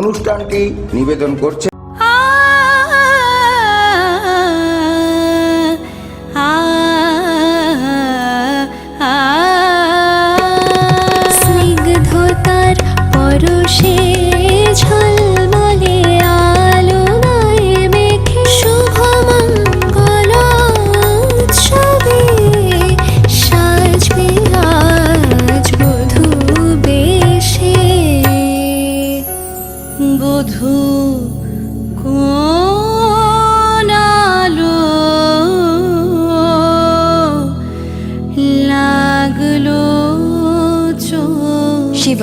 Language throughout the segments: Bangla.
অনুষ্ঠানটি নিবেদন করছে। স্নিগ্ধতার পরশে ঝলমলে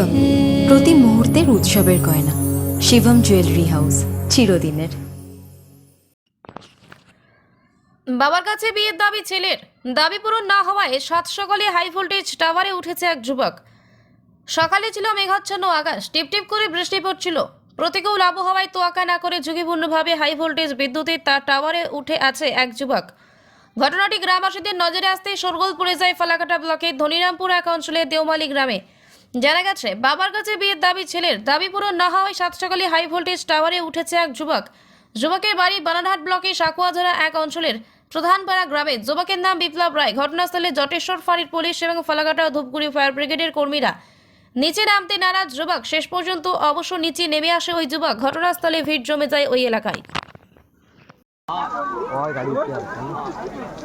শিবম প্রতি মুহূর্তের উৎসবের গয়না। শিবম জুয়েলারি হাউস চিরদিনের। বাবার কাছে বিয়ের দাবি ছেলের। দাবি পূরণ না হওয়ায় সাত সকালে হাই ভোল্টেজ টাওয়ারে উঠেছে এক যুবক। সকালে ছিল মেঘাচ্ছন্ন আকাশ টিপটিপ করে বৃষ্টি পড়ছিল। প্রতিকূল আবহাওয়ায় তোয়াক্কা না করে ঝুঁকিপূর্ণভাবে হাই ভোল্টেজ বিদ্যুতের তার টাওয়ারে উঠে আছে এক যুবক। ঘটনাটি গ্রামবাসীদের নজরে আসতেই সরগোল পড়ে যায় ফালাকাটা ব্লকের ধনিরামপুর এক অঞ্চলের দেওমালি গ্রামে। জানা গেছে, বাবার কাছে বিয়ের দাবি ছেলের। দাবি পূরণ না হওয়ায় সাত সকালে হাই ভোল্টেজ টাওয়ারে উঠেছে এক যুবক। যুবকের বাড়ি বানারহাট ব্লকের সাকুয়াঝরা এক অঞ্চলের প্রধানপাড়া গ্রামে। যুবকের নাম বিপ্লব রায়। ঘটনাস্থলে জটেশ্বর ফাঁড়ির পুলিশ এবং ফালাকাটা ধূপগুড়ি ফায়ার ব্রিগেডের কর্মীরা নিচে নামতে নারাজ যুবক। শেষ পর্যন্ত অবশ্য নিচে নেমে আসে ওই যুবক। ঘটনাস্থলে ভিড় জমে যায় ওই এলাকায়।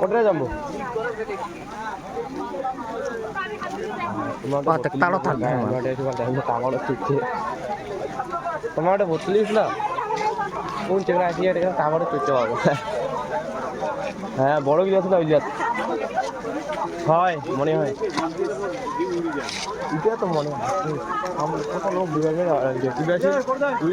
কোথায় যাব তাড়ো থাকবে আমার। তোমার ওটা ভর্তি না কোন চেকরা আসি এটা কামারও চুচ্ছে পাবো হ্যাঁ বড় গিলাস না ওই জাত হয় মনে হয় এটা তো মনে হয় আমার কত লোক বিভাগে তুই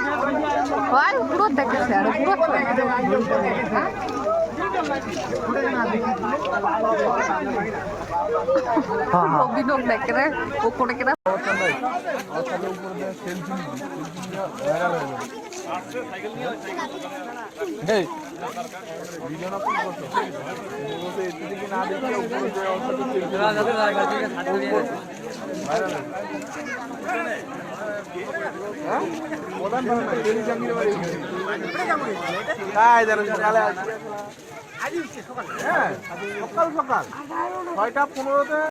হয় পুরো দেখেছে আর পুরো অভিনব দেখে রে উপরে কেনা না দেখে সকাল সকাল। ছয়টা পনেরোতে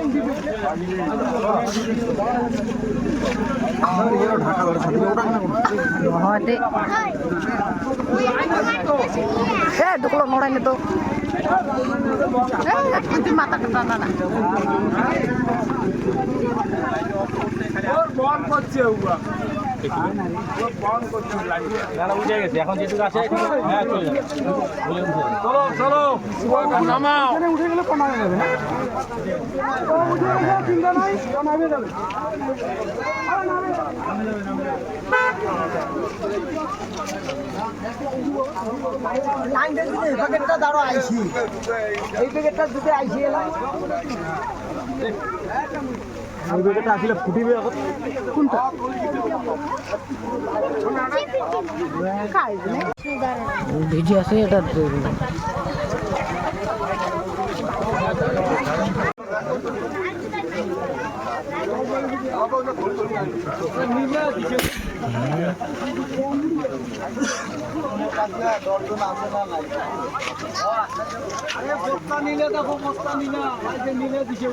হ্যাঁ ঢুকলো নড়াইলে তো। মাথা কাটা না করছে দাদা উঠে গেছে এখন যেটুকু আছে হ্যাঁ চলে যাবে চলো চলো নামাও উঠে গেলে কমাবে যাবে না চিন্তা নাই কমাবে যাবে ওই প্যাকেটটা আসলে ফুটিবে এখন। ভিজে আছে এটা আরে বস্তা নিলে দেখো বস্তা নিলে নিলে দিছে